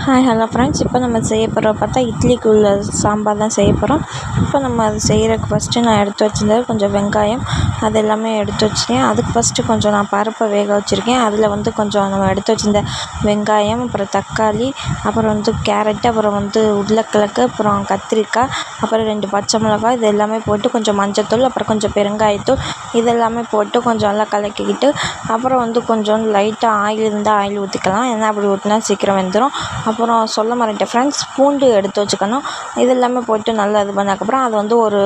Hi hello friends இப்போ நம்ம செய்ய போகிறோம் பார்த்தா இட்லிக்கு உள்ள சாம்பார் தான் செய்ய போகிறோம் இப்போ நம்ம அது செய்கிறதுக்கு ஃபஸ்ட்டு நான் எடுத்து வச்சிருந்தது கொஞ்சம் வெங்காயம். அது எல்லாமே எடுத்து வச்சுருக்கேன். அதுக்கு ஃபஸ்ட்டு கொஞ்சம் நான் பருப்பை வேக வச்சுருக்கேன். அதில் வந்து கொஞ்சம் நம்ம எடுத்து வச்சிருந்த வெங்காயம் அப்புறம் தக்காளி அப்புறம் வந்து கேரட்டு அப்புறம் வந்து உருளைக்கிழங்கு அப்புறம் கத்திரிக்காய் அப்புறம் ரெண்டு பச்சை மிளகாய் இது எல்லாமே போட்டு கொஞ்சம் மஞ்சத்தூள் அப்புறம் கொஞ்சம் பெருங்காயத்தூள் இதெல்லாமே போட்டு கொஞ்சம் நல்லா கலக்கிக்கிட்டு அப்புறம் வந்து கொஞ்சம் லைட்டாக ஆயில் இருந்தால் ஆயில் ஊற்றிக்கலாம் ஏன்னா அப்படி ஊற்றினா சீக்கிரம் வெந்துடும் அப்புறம் சொல்ல மறந்துட்டேன். ஃப்ரெண்ட்ஸ் பூண்டு எடுத்து வச்சுக்கணும். இதெல்லாமே போட்டு நல்லா இது பண்ணதுக்கப்புறம் அது வந்து ஒரு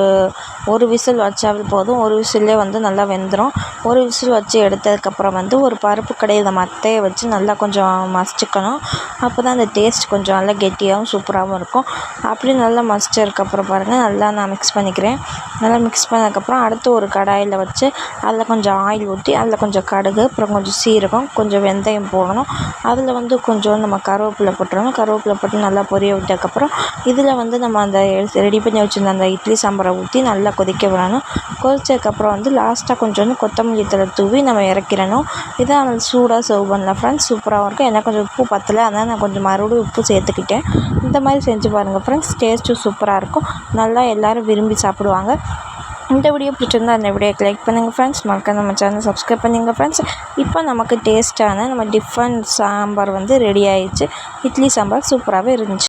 ஒரு விசில் வச்சாவே போதும் ஒரு விசில்லே வந்து நல்லா வெந்துடும் ஒரு விசில் வச்சு எடுத்ததுக்கப்புறம் வந்து ஒரு பருப்பு கடையில் மத்தையை வச்சு நல்லா கொஞ்சம் மசிச்சுக்கணும். அப்போ தான் அந்த டேஸ்ட் கொஞ்சம் நல்லா கெட்டியாகவும் சூப்பராகவும் இருக்கும். அப்படி நல்லா மசிச்சதுக்கப்புறம் பாருங்கள் நல்லா நான் மிக்ஸ் பண்ணிக்கிறேன். நல்லா மிக்ஸ் பண்ணதுக்கப்புறம் அடுத்து ஒரு கடாயில் வச்சு அதில் கொஞ்சம் ஆயில் ஊற்றி அதில் கொஞ்சம் கடுகு அப்புறம் கொஞ்சம் சீரகம் கொஞ்சம் வெந்தயம் போடணும். அதில் வந்து கொஞ்சம் நம்ம கருவேப்பிலை போட்டுறணும். கருவேப்பிலை போட்டு நல்லா பொரிய விட்டதுக்கப்புறம் இதில் வந்து நம்ம அந்த ரெடி பண்ணி வச்சுருந்த அந்த இட்லி சாம்பாரை ஊற்றி நல்லா கொதிக்க விடணும். கொதிச்சதுக்கப்புறம் வந்து லாஸ்ட்டாக கொஞ்சோண்டு கொத்தமல்லி தழை தூவி நம்ம இறக்கிடணும். இதான் நம்ம சூடாக சர்வ் பண்ணலாம். ஃப்ரெண்ட்ஸ் சூப்பராகவும் இருக்கும். எனக்கு கொஞ்சம் உப்பு பத்தலை. அதனால் நான் கொஞ்சம் மறுபடியும் உப்பு சேர்த்துக்கிட்டேன். இந்த மாதிரி செஞ்சு பாருங்கள் ஃப்ரெண்ட்ஸ் டேஸ்ட்டும் சூப்பராக இருக்கும். நல்லா எல்லோரும் விரும்பி சாப்பிடுவாங்க. இந்த வீடியோ பிடிச்சிருந்தா அந்த வீடியோக்கு லைக் பண்ணுங்கள் ஃப்ரெண்ட்ஸ் மறக்க நம்ம சேனல் சப்ஸ்கிரைப் பண்ணுங்கள் ஃப்ரெண்ட்ஸ் இப்போ நமக்கு டேஸ்ட்டான நம்ம டிஃபன் சாம்பார் வந்து ரெடி ஆயிடுச்சு. இட்லி சாம்பார் சூப்பராகவே இருந்துச்சு.